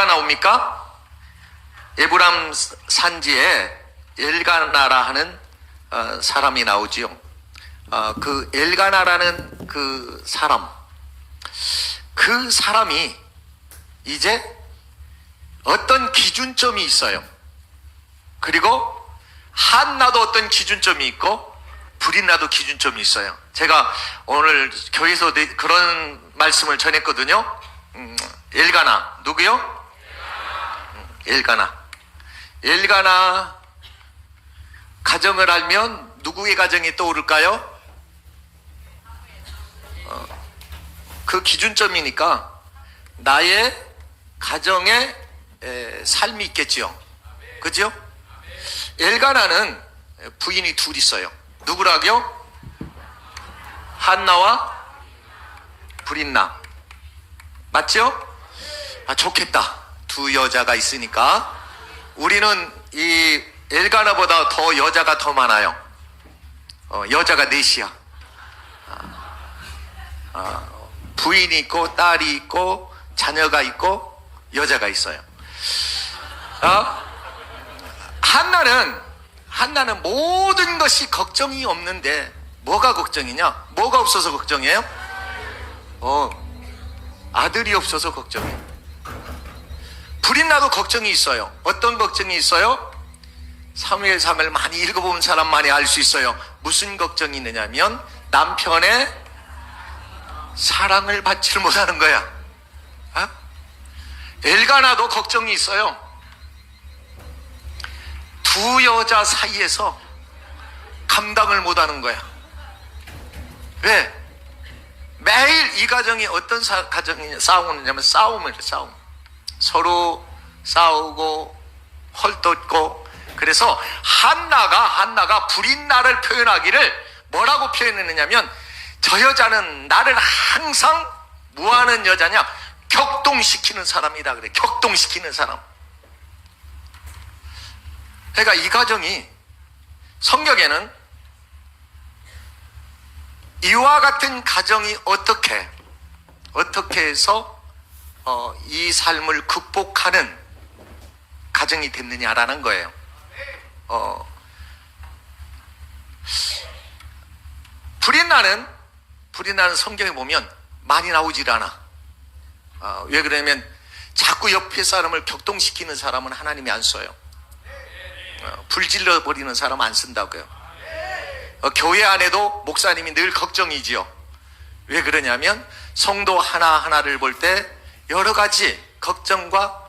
누가 나옵니까? 에브람 산지에 엘가나라 하는 어, 사람이 나오지요. 어, 그 엘가나라는 그 사람, 그 사람이 이제 어떤 기준점이 있어요. 그리고 한나도 어떤 기준점이 있고 불인나도 기준점이 있어요. 제가 오늘 교회에서 네- 그런 말씀을 전했거든요. 음, 엘가나 누구요? 음, 엘가나. 엘가나 가정을 알면 누구의 가정이 떠오를까요? 어, 그 기준점이니까 나의 가정의 에, 삶이 있겠지요. 그죠? 엘가나는 부인이 둘 있어요. 누구라고요? 한나와 불인나. 맞죠? 아, 좋겠다. 두 여자가 있으니까. 우리는 이 엘가나보다 더 여자가 더 많아요. 어, 여자가 넷이야. 아, 아, 부인이 있고, 딸이 있고, 자녀가 있고, 여자가 있어요. 어? 한나는 한나는 모든 것이 걱정이 없는데 뭐가 걱정이냐? 뭐가 없어서 걱정이에요? 어 아들이 없어서 걱정해. 불이 나도 걱정이 있어요. 어떤 걱정이 있어요? 사무엘상을 많이 읽어본 사람만이 알 수 있어요. 무슨 걱정이 있느냐면 남편의 사랑을 받지를 못하는 거야. 어? 엘가나도 걱정이 있어요. 두 여자 사이에서 감당을 못하는 거야. 왜? 매일 이 가정이 어떤 사, 가정이 싸우느냐면 싸움을 해, 싸움. 서로 싸우고 헐벗고 그래서 한나가 한나가 불인 나를 표현하기를 뭐라고 표현했느냐면 저 여자는 나를 항상 뭐하는 여자냐? 격동시키는 사람이다 그래. 격동시키는 사람. 그러니까 이 가정이 성경에는 이와 같은 가정이 어떻게 어떻게 해서 어, 이 삶을 극복하는 가정이 됐느냐라는 거예요. 어, 불이 나는 불이 나는 성경에 보면 많이 나오질 않아. 어, 왜 그러냐면 자꾸 옆에 사람을 격동시키는 사람은 하나님이 안 써요. 어, 불질러 버리는 사람 안 쓴다고요. 어, 교회 안에도 목사님이 늘 걱정이지요. 왜 그러냐면 성도 하나 하나를 볼때 여러 가지 걱정과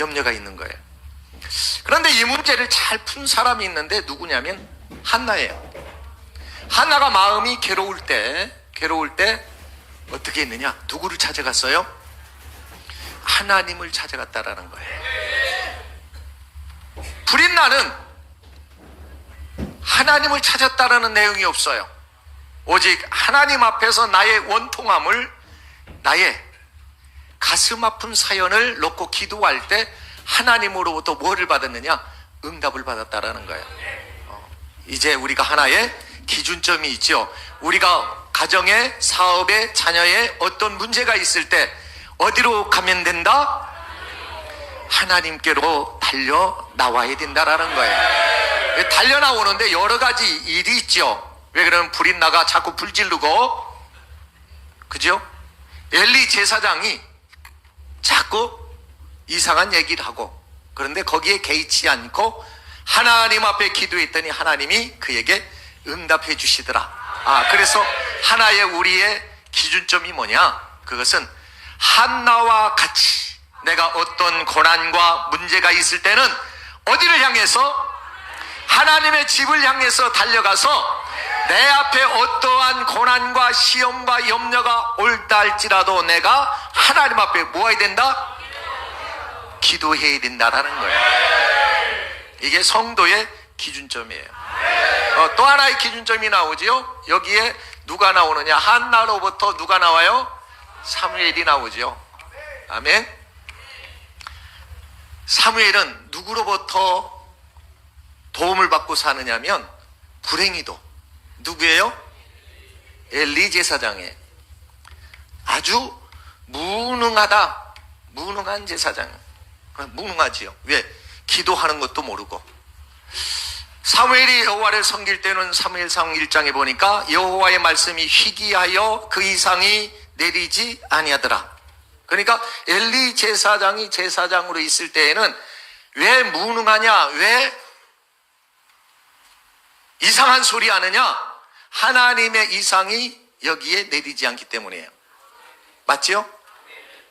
염려가 있는 거예요. 그런데 이 문제를 잘 푼 사람이 있는데 누구냐면 한나예요. 한나가 마음이 괴로울 때, 괴로울 때 어떻게 했느냐? 누구를 찾아갔어요? 하나님을 찾아갔다라는 거예요. 불인 나는 하나님을 찾았다라는 내용이 없어요. 오직 하나님 앞에서 나의 원통함을 나의 가슴 아픈 사연을 놓고 기도할 때 하나님으로부터 뭐를 받았느냐? 응답을 받았다라는 거예요. 어, 이제 우리가 하나의 기준점이 있죠. 우리가 가정에, 사업에, 자녀에 어떤 문제가 있을 때 어디로 가면 된다? 하나님께로 달려 나와야 된다라는 거예요. 달려 나오는데 여러 가지 일이 있죠. 왜 그러면 불이 나가 자꾸 불 지르고, 그죠? 엘리 제사장이 자꾸 이상한 얘기를 하고, 그런데 거기에 개의치 않고 하나님 앞에 기도했더니 하나님이 그에게 응답해 주시더라. 아, 그래서 하나의 우리의 기준점이 뭐냐? 그것은 한나와 같이 내가 어떤 고난과 문제가 있을 때는 어디를 향해서 하나님의 집을 향해서 달려가서 내 앞에 어떠한 고난과 시험과 염려가 올다 할지라도 내가 하나님 앞에 모아야 된다? 기도해야 된다라는 거예요. 이게 성도의 기준점이에요. 어, 또 하나의 기준점이 나오지요. 여기에 누가 나오느냐? 한나로부터 누가 나와요? 사무엘이 나오죠. 아멘. 사무엘은 누구로부터 도움을 받고 사느냐면 불행히도 누구예요? 엘리 제사장의 아주 무능하다 무능한 제사장. 무능하지요. 왜? 기도하는 것도 모르고. 사무엘이 여호와를 섬길 때는 사무엘상 1장에 보니까 여호와의 말씀이 희귀하여 그 이상이 내리지 아니하더라. 그러니까 엘리 제사장이 제사장으로 있을 때에는 왜 무능하냐? 왜 이상한 소리 하느냐? 하나님의 이상이 여기에 내리지 않기 때문이에요. 맞지요?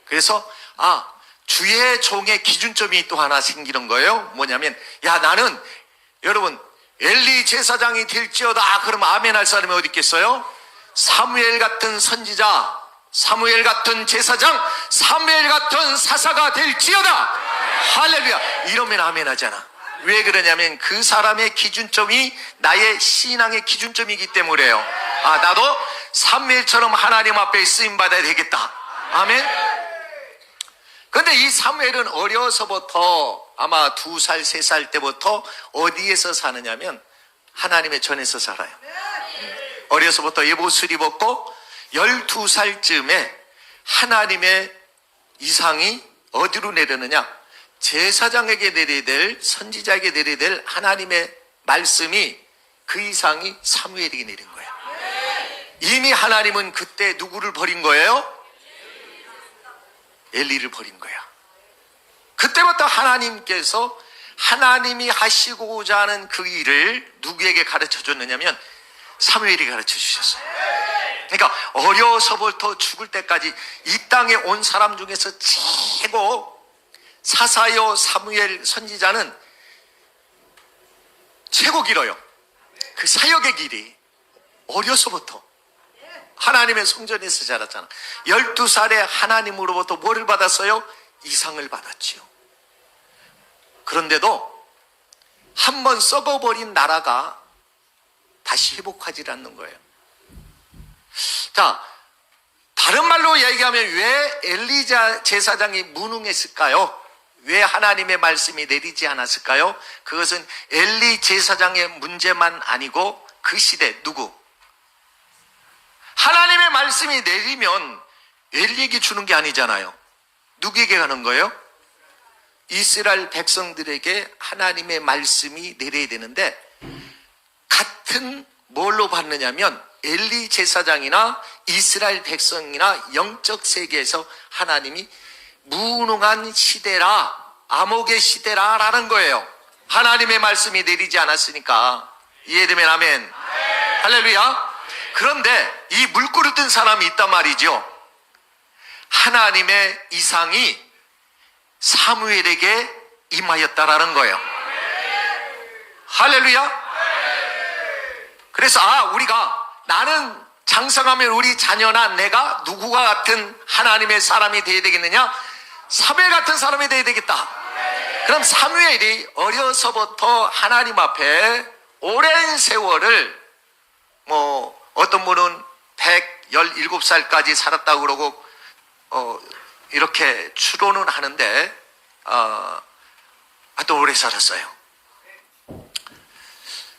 그래서 아 주의 종의 기준점이 또 하나 생기는 거예요. 뭐냐면 야 나는 여러분 엘리 제사장이 될지어다 아, 그럼 아멘 할 사람이 어디 있겠어요? 사무엘 같은 선지자 사무엘 같은 제사장 사무엘 같은 사사가 될지어다 할렐루야 이러면 아멘 하잖아 왜 그러냐면 그 사람의 기준점이 나의 신앙의 기준점이기 때문에요 아 나도 사무엘처럼 하나님 앞에 쓰임 받아야 되겠다 아멘 근데 이 사무엘은 어려서부터 아마 두 살, 세 살 때부터 어디에서 사느냐면 하나님의 전에서 살아요. 어려서부터 예보술 입었고 12살쯤에 하나님의 이상이 어디로 내려느냐? 제사장에게 내려야 될, 선지자에게 내려야 될 하나님의 말씀이 그 이상이 사무엘에게 내린 거예요. 이미 하나님은 그때 누구를 버린 거예요? 엘리를 버린 거야. 그때부터 하나님께서 하나님이 하시고자 하는 그 일을 누구에게 가르쳐 줬느냐면 사무엘이 가르쳐 주셨어요. 그러니까 어려서부터 죽을 때까지 이 땅에 온 사람 중에서 최고 사사요 사무엘 선지자는 최고 길어요. 그 사역의 길이 어려서부터 하나님의 성전에서 자랐잖아. 12살에 하나님으로부터 뭐를 받았어요? 이상을 받았지요. 그런데도 한 번 썩어버린 나라가 다시 회복하지 않는 거예요. 자, 다른 말로 얘기하면 왜 엘리자 제사장이 무능했을까요? 왜 하나님의 말씀이 내리지 않았을까요? 그것은 엘리 제사장의 문제만 아니고 그 시대 누구? 하나님의 말씀이 내리면 엘리에게 주는 게 아니잖아요. 누구에게 가는 거예요? 이스라엘 백성들에게 하나님의 말씀이 내려야 되는데 같은 뭘로 받느냐면 엘리 제사장이나 이스라엘 백성이나 영적 세계에서 하나님이 무능한 시대라 암흑의 시대라라는 거예요. 하나님의 말씀이 내리지 않았으니까 이해되면 아멘. 할렐루야. 그런데 이 물꼬를 뜬 사람이 있단 말이죠. 하나님의 이상이 사무엘에게 임하였다라는 거예요. 할렐루야. 그래서 아 우리가 나는 장성하면 우리 자녀나 내가 누구와 같은 하나님의 사람이 되어야 되겠느냐? 사무엘 같은 사람이 되어야 되겠다. 그럼 사무엘이 어려서부터 하나님 앞에 오랜 세월을 뭐 어떤 분은 117살까지 살았다고 그러고 어 이렇게 추론은 하는데 어 하여튼 오래 살았어요.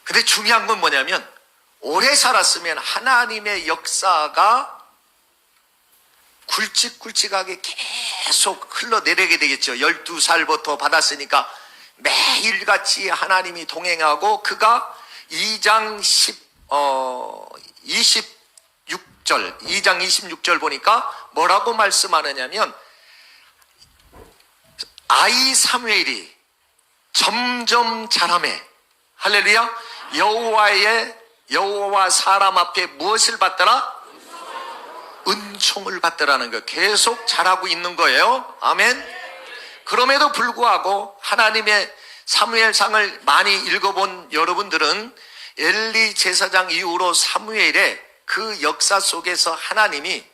근데 중요한 건 뭐냐면 오래 살았으면 하나님의 역사가 굵직굵직하게 계속 흘러내리게 되겠죠. 12살부터 받았으니까 매일같이 하나님이 동행하고 그가 2장 10, 어, 26절, 2장 26절 보니까 뭐라고 말씀하느냐면 아이 사무엘이 점점 자라매 할렐루야 여호와의 여호와 사람 앞에 무엇을 받더라? 은총을 받더라는 거 계속 잘하고 있는 거예요. 아멘. 그럼에도 불구하고 하나님의 사무엘상을 많이 읽어본 여러분들은 엘리 제사장 이후로 사무엘의 그 역사 속에서 하나님이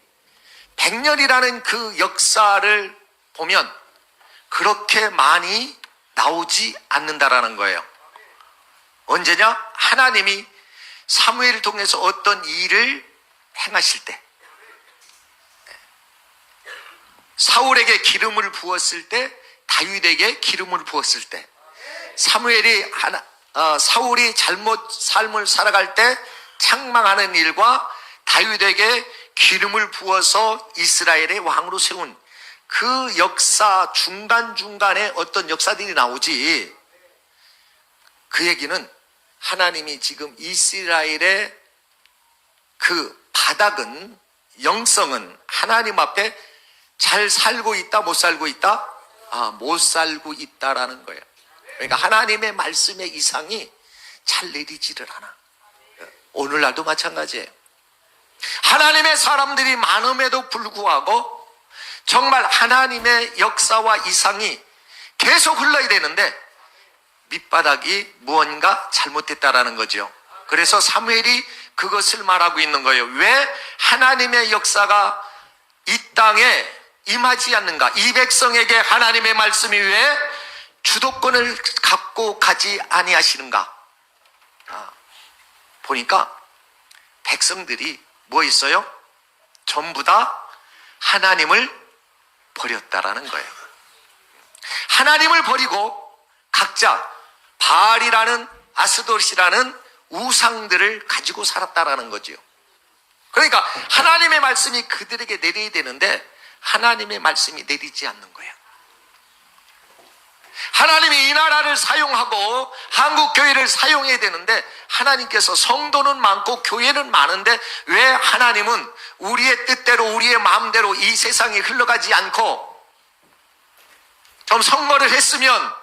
백년이라는 그 역사를 보면 그렇게 많이 나오지 않는다라는 거예요. 언제냐? 하나님이 사무엘을 통해서 어떤 일을 행하실 때 사울에게 기름을 부었을 때 다윗에게 기름을 부었을 때 사무엘이 하나, 어, 사울이 잘못 삶을 살아갈 때 창망하는 일과 다윗에게 기름을 부어서 이스라엘의 왕으로 세운 그 역사 중간중간에 어떤 역사들이 나오지. 그 얘기는 하나님이 지금 이스라엘의 그 바닥은 영성은 하나님 앞에 잘 살고 있다 못 살고 있다 아 못 살고 있다라는 거예요 그러니까 하나님의 말씀의 이상이 잘 내리지를 않아 오늘날도 마찬가지예요 하나님의 사람들이 많음에도 불구하고 정말 하나님의 역사와 이상이 계속 흘러야 되는데 밑바닥이 무언가 잘못됐다라는 거죠. 그래서 사무엘이 그것을 말하고 있는 거예요. 왜 하나님의 역사가 이 땅에 임하지 않는가? 이 백성에게 하나님의 말씀이 왜 주도권을 갖고 가지 아니하시는가? 아, 보니까 백성들이 뭐 있어요? 전부 다 하나님을 버렸다라는 거예요. 하나님을 버리고 각자 바알이라는 아스도시라는 우상들을 가지고 살았다라는 거지요. 그러니까 하나님의 말씀이 그들에게 내려야 되는데 하나님의 말씀이 내리지 않는 거예요. 하나님이 이 나라를 사용하고 한국 교회를 사용해야 되는데 하나님께서 성도는 많고 교회는 많은데 왜 하나님은 우리의 뜻대로 우리의 마음대로 이 세상이 흘러가지 않고 좀 선거를 했으면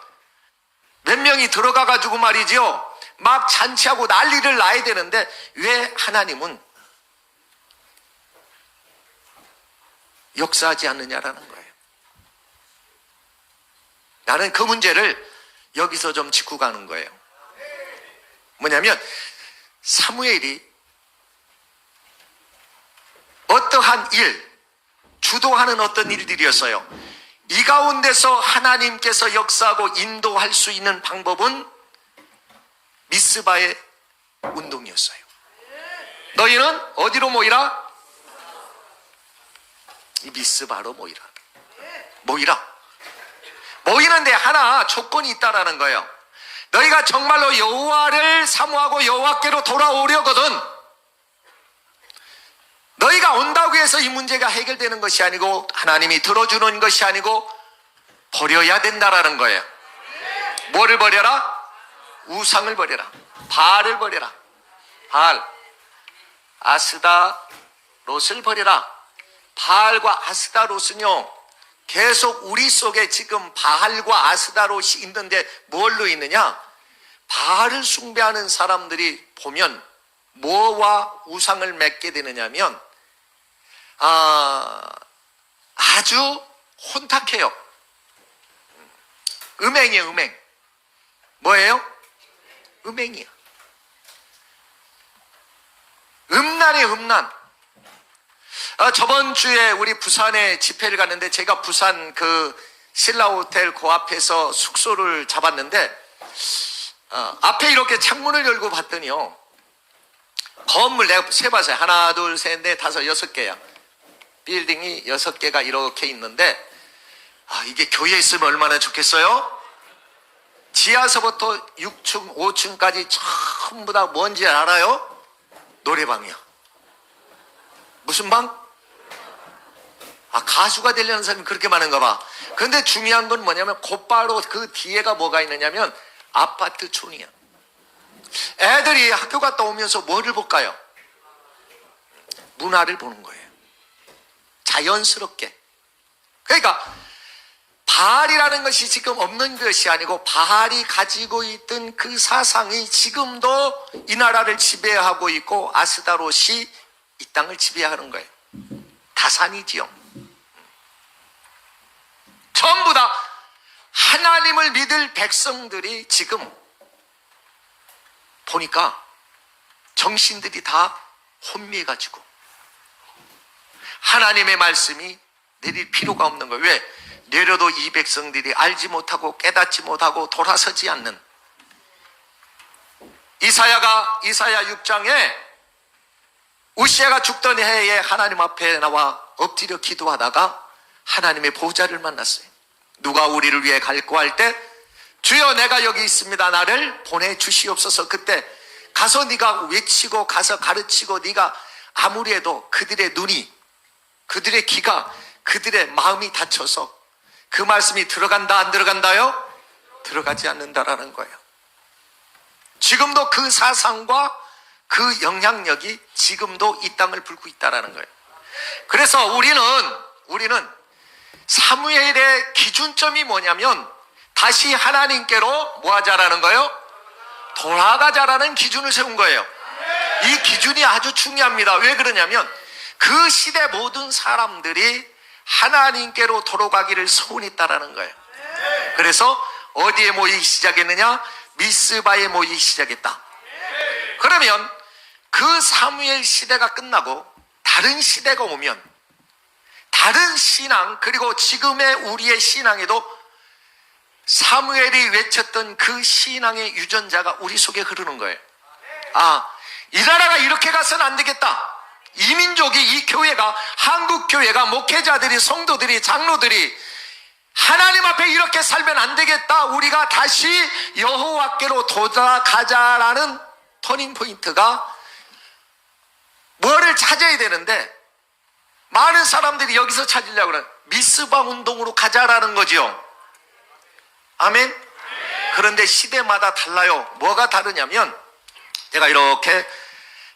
몇 명이 들어가 가지고 말이죠. 막 잔치하고 난리를 나야 되는데 왜 하나님은 역사하지 않느냐라는 거예요. 나는 그 문제를 여기서 좀 짚고 가는 거예요. 뭐냐면 사무엘이 어떠한 일, 주도하는 어떤 일들이었어요. 이 가운데서 하나님께서 역사하고 인도할 수 있는 방법은 미스바의 운동이었어요. 너희는 어디로 모이라? 이 미스바로 모이라. 모이라. 모이는데 하나 조건이 있다라는 거예요. 너희가 정말로 여호와를 사모하고 여호와께로 돌아오려거든 너희가 온다고 해서 이 문제가 해결되는 것이 아니고 하나님이 들어주는 것이 아니고 버려야 된다라는 거예요. 뭐를 버려라? 우상을 버려라. 바알을 버려라. 바알. 아스다 롯을 버려라. 바알과 아스다 롯은요. 계속 우리 속에 지금 바알과 아스다롯이 있는데 뭘로 있느냐? 바알을 숭배하는 사람들이 보면 뭐와 우상을 맺게 되느냐면 아, 아주 혼탁해요. 음행이에요, 음행. 뭐예요? 음행이야. 음란이에요, 음란. 아, 저번 주에 우리 부산에 집회를 갔는데 제가 부산 그 신라 호텔 그 앞에서 숙소를 잡았는데 어, 앞에 이렇게 창문을 열고 봤더니요. 건물 내가 세봤어요. 하나 둘 셋 넷 다섯 여섯 개야. 빌딩이 여섯 개가 이렇게 있는데 아 이게 교회에 있으면 얼마나 좋겠어요? 지하서부터 6층 5층까지 전부 다 뭔지 알아요? 노래방이야 무슨 방? 아, 가수가 되려는 사람이 그렇게 많은가 봐. 근데 중요한 건 뭐냐면 곧바로 그 뒤에가 뭐가 있느냐면 아파트 촌이야. 애들이 학교 갔다 오면서 뭐를 볼까요? 문화를 보는 거예요. 자연스럽게. 그러니까 바알이라는 것이 지금 없는 것이 아니고 바알이 가지고 있던 그 사상이 지금도 이 나라를 지배하고 있고 아스다롯이 이 땅을 지배하는 거예요. 다산이지요. 전부 다 하나님을 믿을 백성들이 지금 보니까 정신들이 다 혼미해가지고 하나님의 말씀이 내릴 필요가 없는 거예요. 왜? 내려도 이 백성들이 알지 못하고 깨닫지 못하고 돌아서지 않는 이사야가 이사야 6장에 우시아가 죽던 해에 하나님 앞에 나와 엎드려 기도하다가 하나님의 보좌를 만났어요. 누가 우리를 위해 갈고 할때 주여 내가 여기 있습니다. 나를 보내 주시옵소서. 그때 가서 네가 외치고 가서 가르치고 네가 아무리 해도 그들의 눈이 그들의 귀가 그들의 마음이 닫혀서 그 말씀이 들어간다 안 들어간다요? 들어가지 않는다라는 거예요. 지금도 그 사상과 그 영향력이 지금도 이 땅을 불고 있다라는 거예요. 그래서 우리는 우리는 사무엘의 기준점이 뭐냐면 다시 하나님께로 뭐 하자라는 거예요? 돌아가자라는 기준을 세운 거예요. 이 기준이 아주 중요합니다. 왜 그러냐면 그 시대 모든 사람들이 하나님께로 돌아가기를 소원했다라는 거예요. 그래서 어디에 모이기 시작했느냐? 미스바에 모이기 시작했다. 그러면 그 사무엘 시대가 끝나고 다른 시대가 오면 다른 신앙 그리고 지금의 우리의 신앙에도 사무엘이 외쳤던 그 신앙의 유전자가 우리 속에 흐르는 거예요. 아, 이 나라가 이렇게 가서는 안 되겠다. 이 민족이 이 교회가 한국 교회가 목회자들이 성도들이 장로들이 하나님 앞에 이렇게 살면 안 되겠다. 우리가 다시 여호와께로 돌아가자라는 터닝 포인트가 뭐를 찾아야 되는데 많은 사람들이 여기서 찾으려고 그래. 미스바 운동으로 가자라는 거지요. 아멘. 그런데 시대마다 달라요. 뭐가 다르냐면 제가 이렇게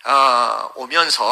어, 오면서